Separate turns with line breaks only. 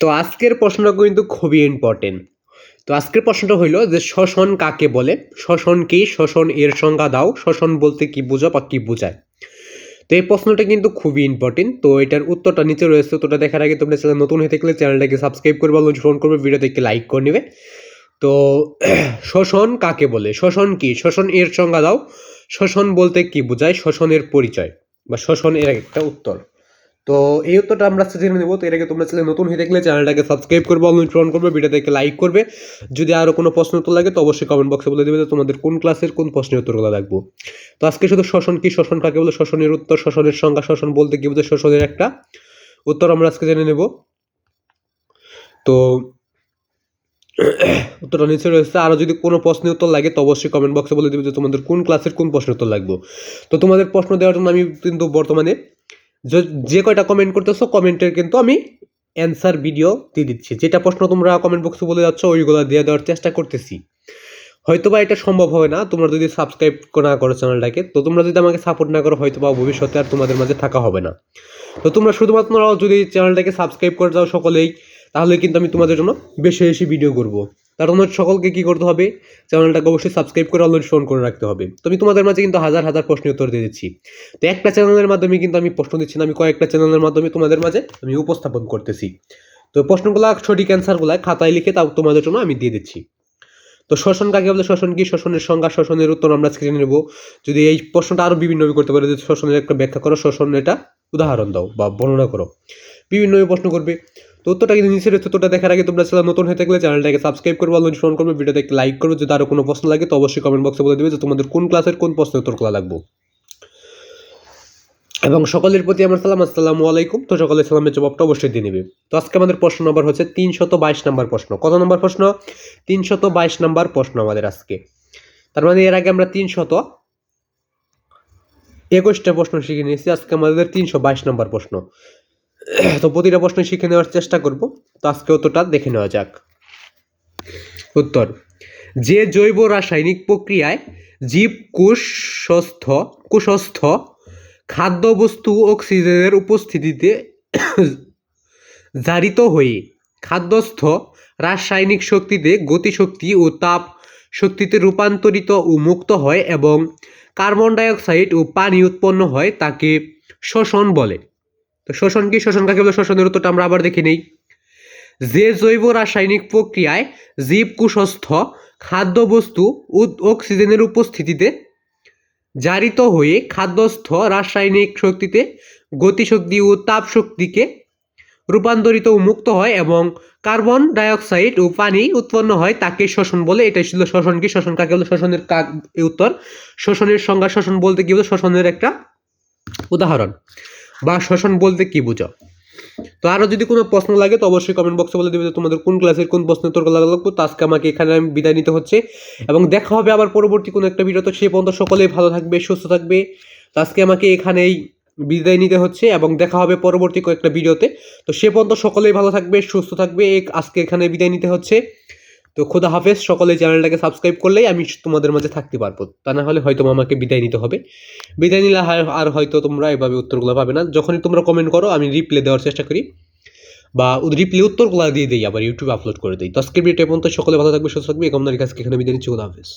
তো আজকের প্রশ্নটা কিন্তু খুবই ইম্পর্টেন্ট তো আজকের প্রশ্নটা হইল যে শ্বসন কাকে বলে? শ্বসন কি? শ্বসন এর সংজ্ঞা দাও। শ্বসন বলতে কি বোঝো বা কি বোঝায়? তো এই প্রশ্নটা কিন্তু খুবই ইম্পর্টেন্ট তো এটার উত্তরটা নিচে রয়েছে তোটা দেখার আগে তোমরা চ্যানেল নতুন হয়ে থাকলে চ্যানেলটাকে সাবস্ক্রাইব করবে ফোন করবে, ভিডিওতে একটি লাইক করে নেবে। তো শ্বসন কাকে বলে? শ্বসন কি? শ্বসন এর সংজ্ঞা দাও। শ্বসন বলতে কি বোঝায়? শ্বসনের পরিচয় বা শ্বসন এর একটা উত্তর। তো এই উত্তরটা আমরা জেনে নেব। তো এর আগে তোমরা চ্যানেল নতুন হয়ে থাকলে চ্যানেলটাকে সাবস্ক্রাইব করবে অনুসরণ করবে ভিডিওতে একটা লাইক করবে। যদি আরও কোনো প্রশ্ন উত্তর লাগে, তো অবশ্যই কমেন্ট বক্সে বলে দেবে যে তোমাদের কোন ক্লাসের কোন প্রশ্নের উত্তরগুলো লাগবো। তো আজকে শুধু শ্বসন কি? শ্বসন কাকে বলে? শ্বসনের উত্তর শ্বসনের সংজ্ঞা শ্বসন বলতে কি বোঝায়? শ্বসনের একটা উত্তর আমরা আজকে জেনে নেব। তো উত্তরটা নিচে রয়েছে। আরও যদি কোনো প্রশ্নের উত্তর লাগে, তো অবশ্যই কমেন্ট বক্সে বলে দেবে যে তোমাদের কোন ক্লাসের কোন প্রশ্নের উত্তর লাগবে। তো তোমাদের প্রশ্ন দেওয়ার জন্য আমি কিন্তু বর্তমানে যে- কয়টা কমেন্ট করতেছো কমেন্টের কিন্তু আমি অ্যান্সার ভিডিও দিয়ে দিচ্ছি। যেটা প্রশ্ন তোমরা কমেন্ট বক্সে বলে যাচ্ছ, ওইগুলো দিয়ে দেওয়ার চেষ্টা করতেছি। হয়তোবা এটা সম্ভব হবে না, তোমরা যদি সাবস্ক্রাইব না করো চ্যানেলটাকে তো তোমরা যদি আমাকে সাপোর্ট না করো হয়তো বা ভবিষ্যতে আর তোমাদের মাঝে থাকা হবে না। তো তোমরা শুধুমাত্র যদি চ্যানেলটাকে সাবস্ক্রাইব করে দাও সকলেই, তাহলে কিন্তু আমি তোমাদের জন্য বেশি বেশি ভিডিও করব। তার জন্য সকলকে কি করতে হবে? চ্যানেলটাকে অবশ্যই সাবস্ক্রাইব করে অলরেডি ফোন করে রাখতে হবে। তো আমি তোমাদের মাঝে কিন্তু হাজার হাজার প্রশ্নের উত্তর দিয়ে দিচ্ছি। তো একটা চ্যানেলের মাধ্যমে কিন্তু আমি প্রশ্ন দিচ্ছি না, আমি কয়েকটা চ্যানেলের মাধ্যমে তোমাদের মাঝে আমি উপস্থাপন করতেছি। তো প্রশ্নগুলো, সঠিক অ্যান্সারগুলো খাতায় লিখে তাও তোমাদের জন্য আমি দিয়ে দিচ্ছি। তো শ্বসন কাকে বলে? শ্বসন কি? শ্বসনের সংজ্ঞা শ্বসনের উত্তর আমরা আজকে জেনে নেব। যদি এই প্রশ্নটা আরও বিভিন্নভাবে করতে পারে যে শ্বসনের একটা ব্যাখ্যা করো শ্বসন এটা উদাহরণ দাও বা বর্ণনা করো। বিভিন্নভাবে প্রশ্ন করবে। তো উত্তরটা কিন্তু নিচে রয়েছে উত্তরটা দেখার আগে তোমরা চ্যানেল নতুন হয়ে থাকলে চ্যানেলটাকে সাবস্ক্রাইব করবে অলরেডি ফোন করবে ভিডিওতে একটা লাইক করবে, যদি আরও কোনো প্রশ্ন লাগে তো অবশ্যই কমেন্ট বক্সে বলে দেবে যে তোমাদের কোন ক্লাসের কোন প্রশ্নের উত্তরগুলো লাগবে। এবং সকলের প্রতি আমার সালাম, আসসালামু আলাইকুম। তো সকলের সালামের জবাবটা অবশ্যই দিয়ে নেবে। তো আজকে আমাদের প্রশ্ন নম্বর হচ্ছে তিনশত বাইশ নম্বর প্রশ্ন। কত নম্বর প্রশ্ন? তিনশত বাইশ নম্বর প্রশ্ন আমাদের আজকে। তার মানে এর আগে আমরা তিনশত একুশটা প্রশ্ন শিখে নিয়েছি। আজকে আমাদের তিনশো বাইশ নম্বর প্রশ্ন। তো প্রতিটা প্রশ্ন শিখে নেওয়ার চেষ্টা করব। তো আজকে উত্তরটা দেখে নেওয়া যাক। উত্তর, যে জৈব রাসায়নিক প্রক্রিয়ায় জীব কুশস্থ কুশস্থ খাদ্যবস্তু অক্সিজেনের উপস্থিতিতে জারিত হয়ে খাদ্যস্থ রাসায়নিক শক্তিতে গতিশক্তি ও তাপ শক্তিতে রূপান্তরিত ও মুক্ত হয় এবং কার্বন ডাইঅক্সাইড ও পানি উৎপন্ন হয় তাকে শ্বসন বলে। তো শ্বসন কি? শ্বসন কাকে বলে? শোষণের উত্তরটা আমরা আবার দেখে নেই। যে জৈব রাসায়নিক প্রক্রিয়ায় জীব খাদ্যবস্তু ও অক্সিজেনের উপস্থিতিতে জারিত হয়ে খাদ্যস্থ রাসায়নিক শক্তিতে গতিশক্তি ও তাপ শক্তিকে রূপান্তরিত ও মুক্ত হয় এবং কার্বন ডাইঅক্সাইড ও পানি উৎপন্ন হয় তাকে শোষণ বলে। এটাই ছিল শ্বসন কি? শ্বসন কাকে বলে? শ্বসনের কাক উত্তর। শোষণের সংজ্ঞা শোষণ বলতে কি বলে শ্বসনের একটা উদাহরণ। বা শ্বসন বলতে কি বুঝো? তো আরও যদি কোনো প্রশ্ন লাগে তো অবশ্যই কমেন্ট বক্সে বলে দেবে তোমাদের কোন ক্লাসের কোন প্রশ্নের উত্তর লাগবে তো আজকে আমাকে এখানে আমি বিদায় নিতে হচ্ছে এবং দেখা হবে আবার পরবর্তী কোনো একটা ভিডিও তো। সে পর্যন্ত সকলেই ভালো থাকবে, সুস্থ থাকবে। তো আজকে আমাকে এখানেই বিদায় নিতে হচ্ছে এবং দেখা হবে পরবর্তী কয়েকটা ভিডিওতে তো। সে পর্যন্ত সকলেই ভালো থাকবে, সুস্থ থাকবে। আজকে এখানে বিদায় নিতে হচ্ছে। তো খোদা হাফেজ, সকলে চ্যানেলটাকে সাবস্ক্রাইব করলেই আমি তোমাদের মাঝে থাকতে পারব। তা না হলে হয়তো আমাকে বিদায় নিতে হবে। বিদায় নিলে আর হয়তো তোমরা এভাবে উত্তরগুলো পাবে না। যখনই তোমরা কমেন্ট করো, আমি রিপ্লে দেওয়ার চেষ্টা করি। বা রিপ্লে উত্তরগুলো দিয়ে দিই, আবার ইউটিউবে আপলোড করে দিই। তো ভিডিওটা পর্যন্ত, সকলে ভালো থাকবে, সুস্থ থাকবে। এখন কামনার কাছে এখানে বিদায় নিচ্ছি। খোদা হাফেজ।